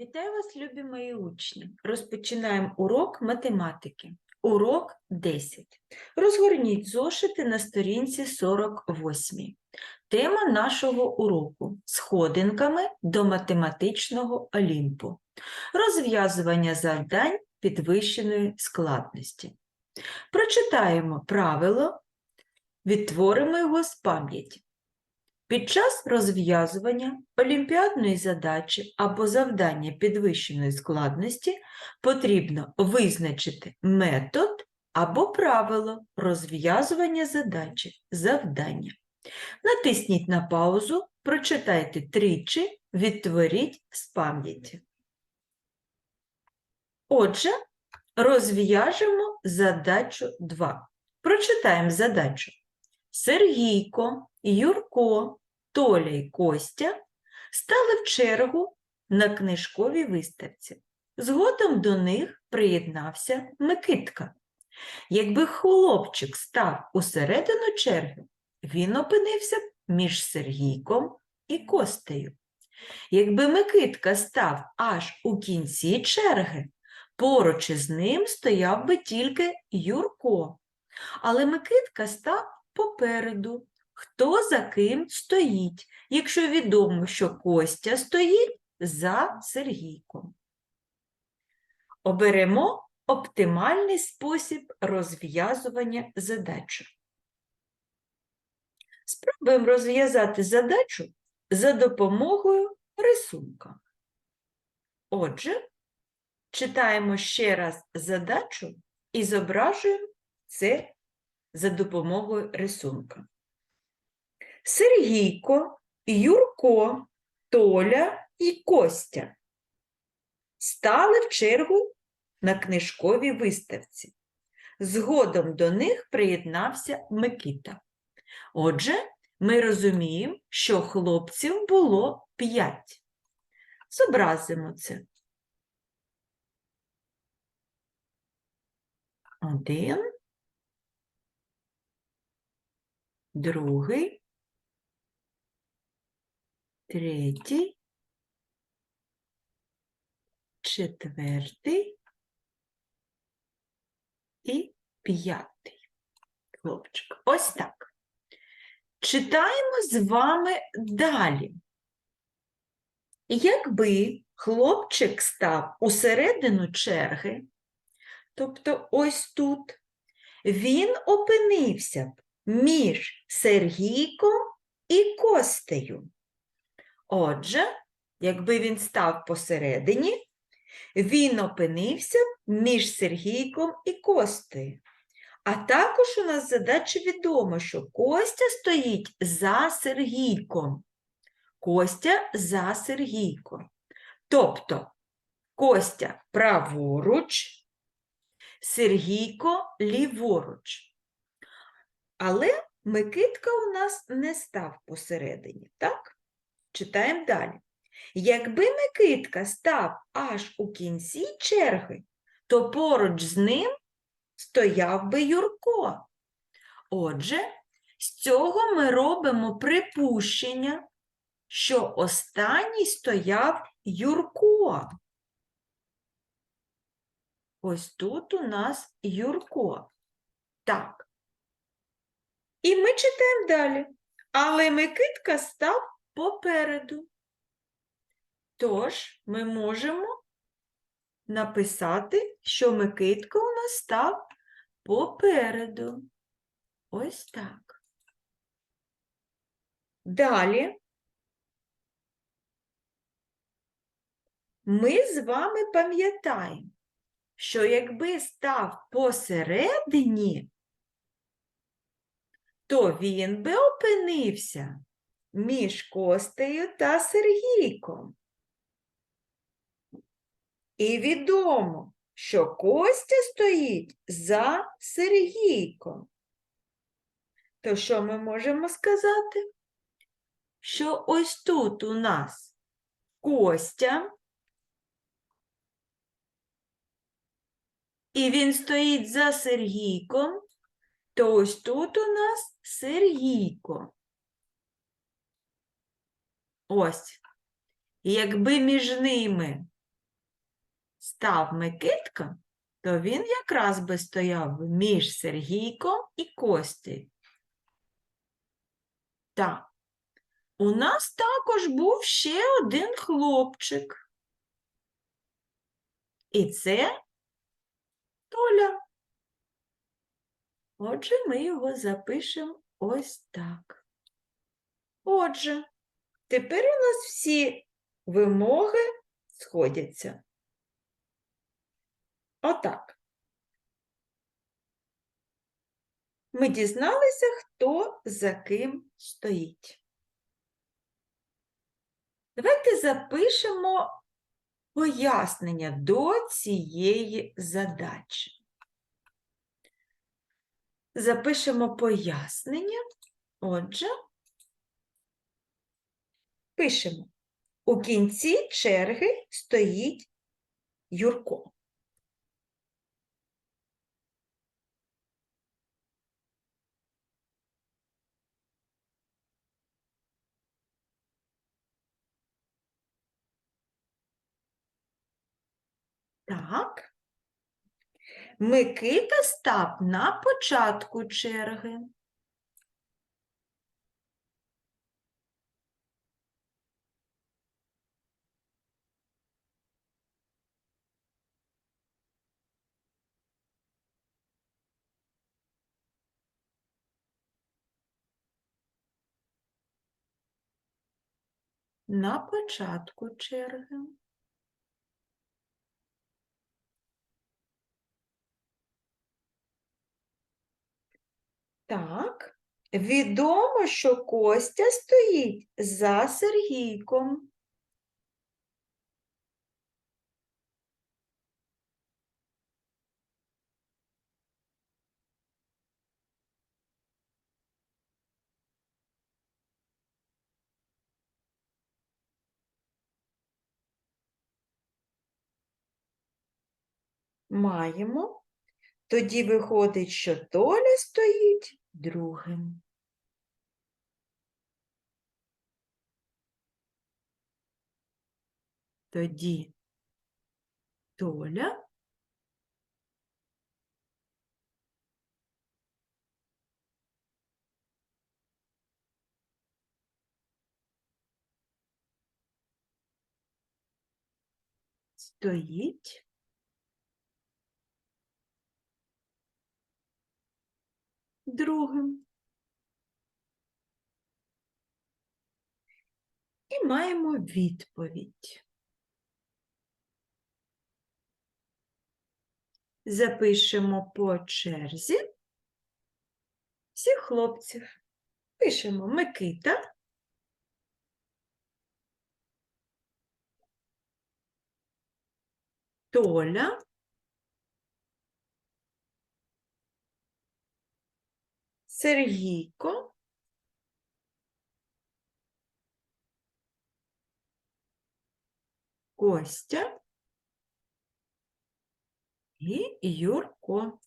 Вітаю вас, любі мої учні! Розпочинаємо урок математики. Урок 10. Розгорніть зошити на сторінці 48. Тема нашого уроку Сходинками до математичного Олімпу. Розв'язування завдань підвищеної складності. Прочитаємо правило, відтворимо його з пам'яті. Під час розв'язування олімпіадної задачі або завдання підвищеної складності потрібно визначити метод або правило розв'язування задачі завдання. Натисніть на паузу, прочитайте тричі, відтворіть з пам'яті. Отже, розв'яжемо задачу 2. Прочитаємо задачу. Сергійко, Юрко, Толя і Костя стали в чергу на книжковій виставці. Згодом до них приєднався Микитка. Якби хлопчик став усередину черги, він опинився між Сергійком і Костею. Якби Микитка став аж у кінці черги, поруч із ним стояв би тільки Юрко. Але Микитка став попереду, хто за ким стоїть, якщо відомо, що Костя стоїть за Сергійком. Оберемо оптимальний спосіб розв'язування задачі. Спробуємо розв'язати задачу за допомогою рисунка. Отже, читаємо ще раз задачу і зображуємо це за допомогою рисунка. Сергійко, Юрко, Толя і Костя стали в чергу на книжковій виставці. Згодом до них приєднався Микита. Отже, ми розуміємо, що хлопців було п'ять. Зобразимо це. Один, другий, третій, четвертий і п'ятий хлопчик. Ось так. Читаємо з вами далі. Якби хлопчик став усередину черги, тобто ось тут, він опинився б між Сергійком і Костею. Отже, якби він став посередині, він опинився між Сергійком і Костею. А також у нас задача відома, що Костя стоїть за Сергійком. Костя за Сергійком. Тобто Костя праворуч, Сергійко ліворуч. Але Микитка у нас не став посередині, так? Читаємо далі. Якби Микитка став аж у кінці черги, то поруч з ним стояв би Юрко. Отже, з цього ми робимо припущення, що останній стояв Юрко. Ось тут у нас Юрко. Так. І ми читаємо далі. Але Микитка став попереду. Тож ми можемо написати, що Микитка у нас став попереду. Ось так. Далі ми з вами пам'ятаємо, що якби став посередині, то він би опинився між Костею та Сергійком. І відомо, що Костя стоїть за Сергійком. То що ми можемо сказати? Що ось тут у нас Костя, і він стоїть за Сергійком, то ось тут у нас Сергійко. Ось. І якби між ними став Микитка, то він якраз би стояв між Сергійком і Костею. Так, у нас також був ще один хлопчик. І це Толя. Отже, ми його запишемо ось так. Отже, тепер у нас всі вимоги сходяться. Отак. Ми дізналися, хто за ким стоїть. Давайте запишемо пояснення до цієї задачі. Запишемо пояснення. Отже, пишемо. У кінці черги стоїть Юрко. Так. Микита став на початку черги. На початку черги. Так, відомо, що Костя стоїть за Сергійком. Маємо. Тоді виходить, що Толя стоїть другим. Тоді Толя стоїть другим. І маємо відповідь. Запишемо по черзі всіх хлопців. Пишемо Микита. Толя. Сергійко. Костя і Юрко.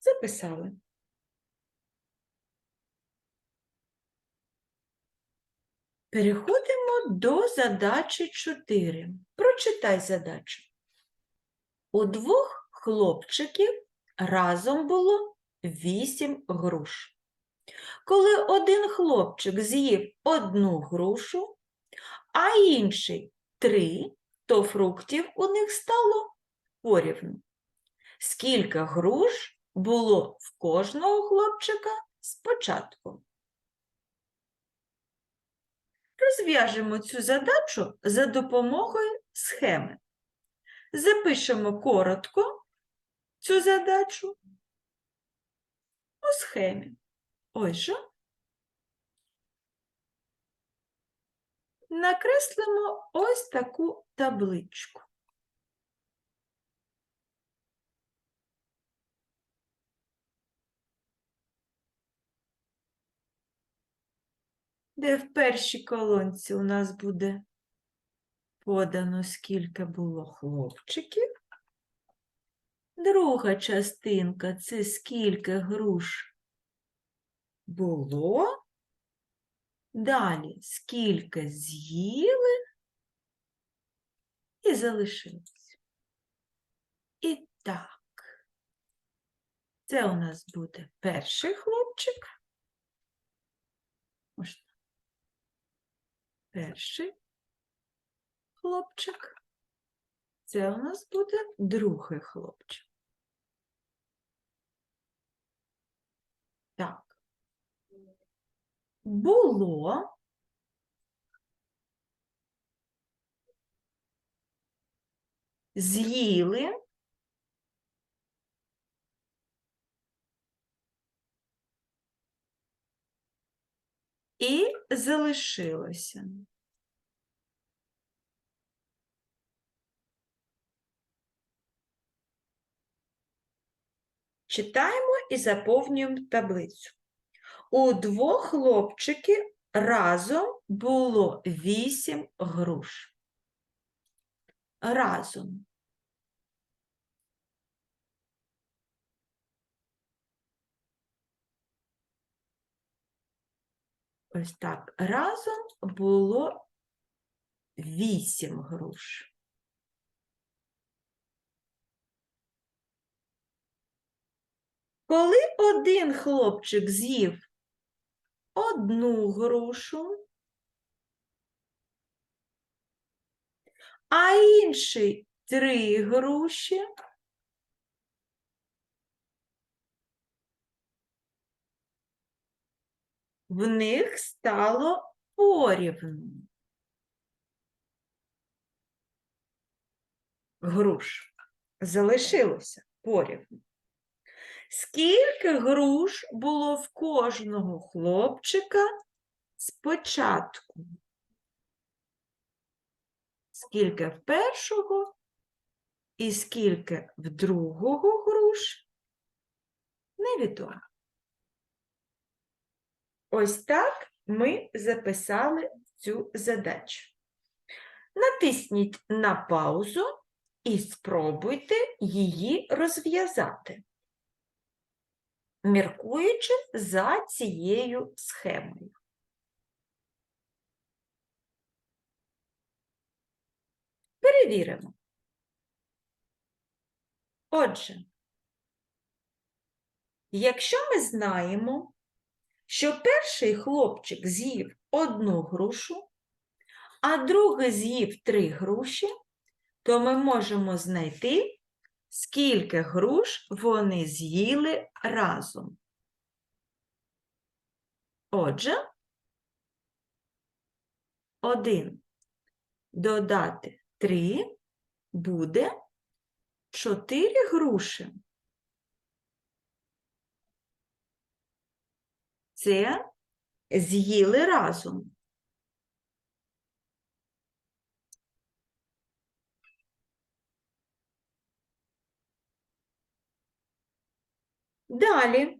Записали. Переходимо до задачі 4. Прочитай задачу. У двох хлопчиків разом було 8 груш. Коли один хлопчик з'їв одну грушу, а інший три, то фруктів у них стало порівну. Скільки груш було в кожного хлопчика спочатку? Розв'яжемо цю задачу за допомогою схеми. Запишемо коротко цю задачу у схемі. Ось же. Накреслимо ось таку табличку. Де в першій колонці у нас буде подано, скільки було хлопчиків. Друга частинка це скільки груш було. Далі, скільки з'їли і залишилось. І так, це у нас буде перший хлопчик. Можна. Перший хлопчик. Це у нас буде другий хлопчик. Так. Було з'їли і залишилося. Читаємо і заповнюємо таблицю. У двох хлопчиків разом було вісім груш. Разом. Ось так. Разом було вісім груш. Коли один хлопчик з'їв одну грушу, а інший три груші, в них стало порівну. Груш залишилося порівну. Скільки груш було в кожного хлопчика спочатку? Скільки в першого і скільки в другого груш? Невідомо. Ось так ми записали цю задачу. Натисніть на паузу і спробуйте її розв'язати міркуючи за цією схемою. Перевіримо. Отже, якщо ми знаємо, що перший хлопчик з'їв одну грушу, а другий з'їв три груші, то ми можемо знайти скільки груш вони з'їли разом. Отже, один додати три буде чотири груші. Це з'їли разом. Далі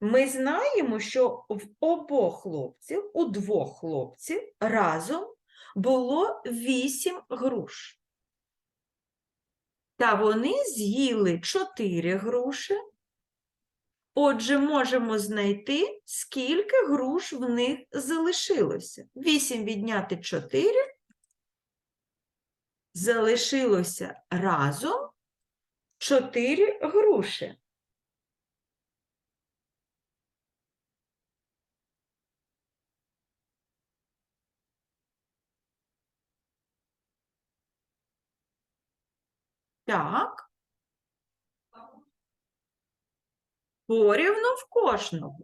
ми знаємо, що в обох хлопців, у двох хлопців разом було вісім груш. Та вони з'їли чотири груші. Отже, можемо знайти, скільки груш в них залишилося. Вісім відняти чотири. Залишилося разом чотири груші. Так. Порівну в кожного.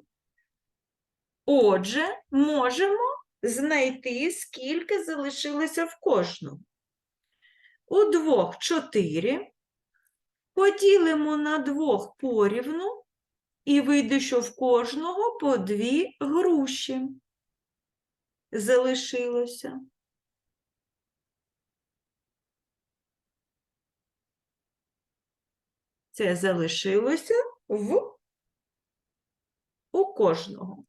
Отже, можемо знайти, скільки залишилося в кожному. У двох чотири. Поділимо на двох порівну і вийде, що в кожного по дві груші залишилося. Це залишилося в у кожного.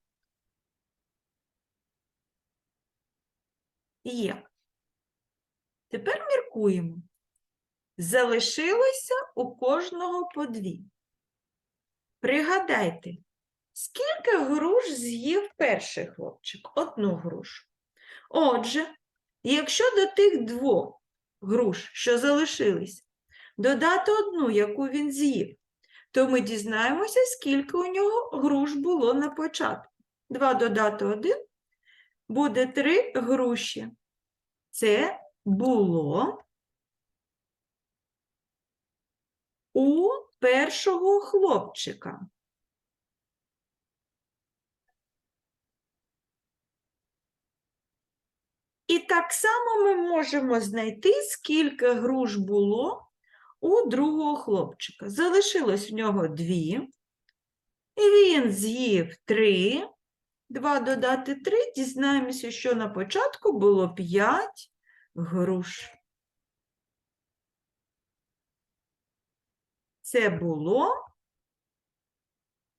Є. Тепер міркуємо. Залишилося у кожного по дві. Пригадайте, Скільки груш з'їв перший хлопчик? Одну грушу. Отже, якщо до тих двох груш, що залишились, додати одну, яку він з'їв, то ми дізнаємося, скільки у нього груш було на початку. Два додати один буде три груші. Це було у першого хлопчика. І так само ми можемо знайти, скільки груш було у другого хлопчика. Залишилось в нього дві, і він з'їв три. Два додати три, дізнаємося, що на початку було п'ять груш. Це було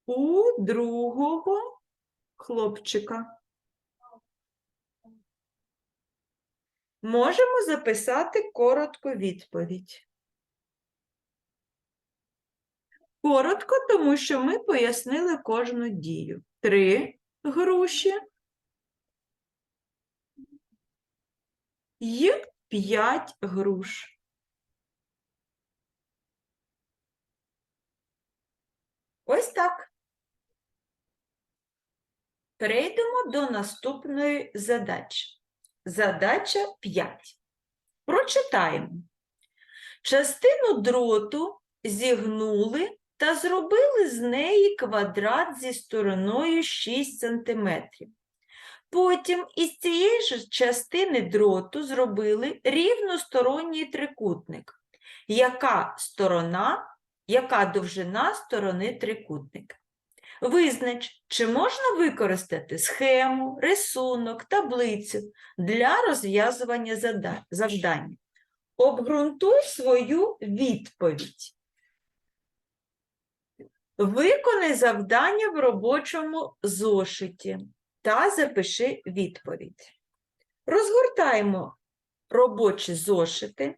у другого хлопчика. Можемо записати коротко відповідь. Коротко, тому що ми пояснили кожну дію. Три груші і п'ять груш. Ось так. Перейдемо до наступної задачі. Задача 5. Прочитаємо. Частину дроту зігнули та зробили з неї квадрат зі стороною 6 см. Потім із цієї ж частини дроту зробили рівносторонній трикутник. Яка сторона, яка довжина сторони трикутника? Визнач, чи можна використати схему, рисунок, таблицю для розв'язування завдання. Обґрунтуй свою відповідь. Виконай завдання в робочому зошиті та запиши відповідь. Розгортаємо робочі зошити,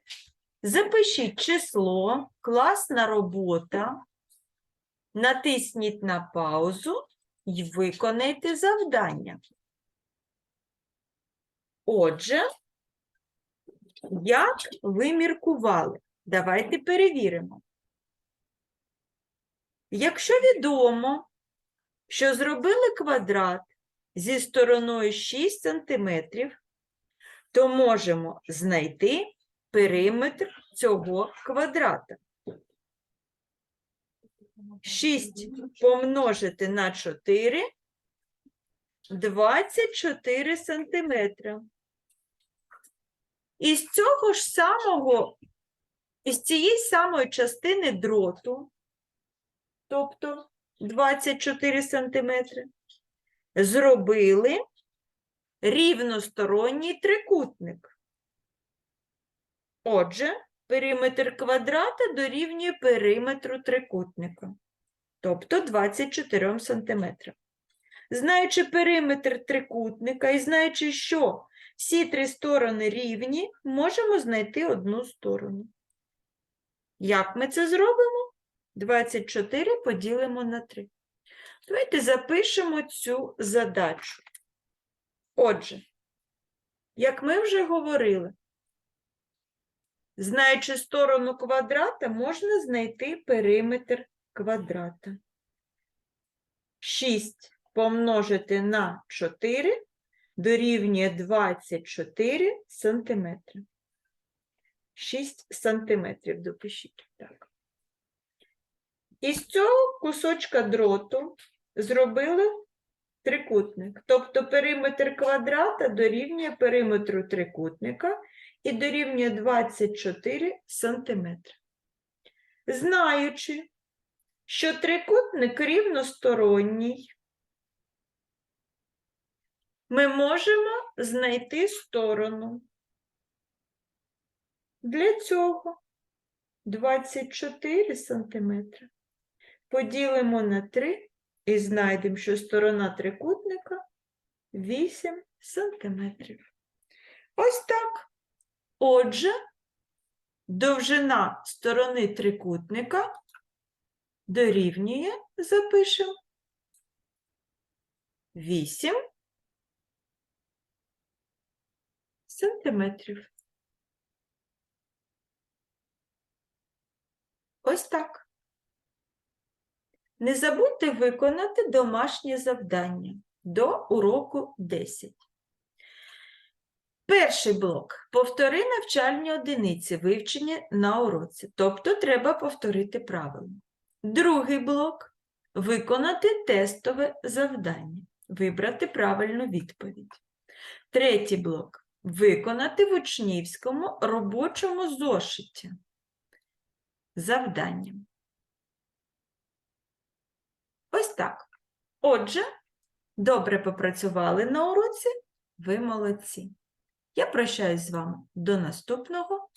запишіть число, класна робота, натисніть на паузу і виконайте завдання. Отже, як ви міркували? Давайте перевіримо. Якщо відомо, що зробили квадрат зі стороною 6 см, то можемо знайти периметр цього квадрата. 6 помножити на 4 – 24 сантиметри. Із цього ж самого, із цієї самої частини дроту, тобто 24 сантиметри, зробили рівносторонній трикутник. Отже, периметр квадрата дорівнює периметру трикутника, тобто 24 сантиметрам. Знаючи периметр трикутника і знаючи, що всі три сторони рівні, можемо знайти одну сторону. Як ми це зробимо? 24 поділимо на 3. Давайте запишемо цю задачу. Отже, як ми вже говорили, знаючи сторону квадрата, можна знайти периметр квадрата. 6 помножити на 4 дорівнює 24 сантиметри. 6 сантиметрів допишіть. Так. Із цього кусочка дроту зробили трикутник. Тобто периметр квадрата дорівнює периметру трикутника і дорівнює 24 сантиметри. Знаючи, що трикутник рівносторонній, ми можемо знайти сторону. Для цього 24 сантиметри поділимо на 3 і знайдемо, що сторона трикутника 8 сантиметрів. Ось так. Отже, довжина сторони трикутника дорівнює, запишемо, 8 сантиметрів. Ось так. Не забудьте виконати домашнє завдання до уроку 10. Перший блок. Повтори навчальні одиниці, вивчені на уроці. Тобто треба повторити правило. Другий блок. Виконати тестове завдання. Вибрати правильну відповідь. Третій блок. Виконати в учнівському робочому зошиті. Завдання. Ось так. Отже, добре попрацювали на уроці, ви молодці. Я прощаюсь з вами до наступного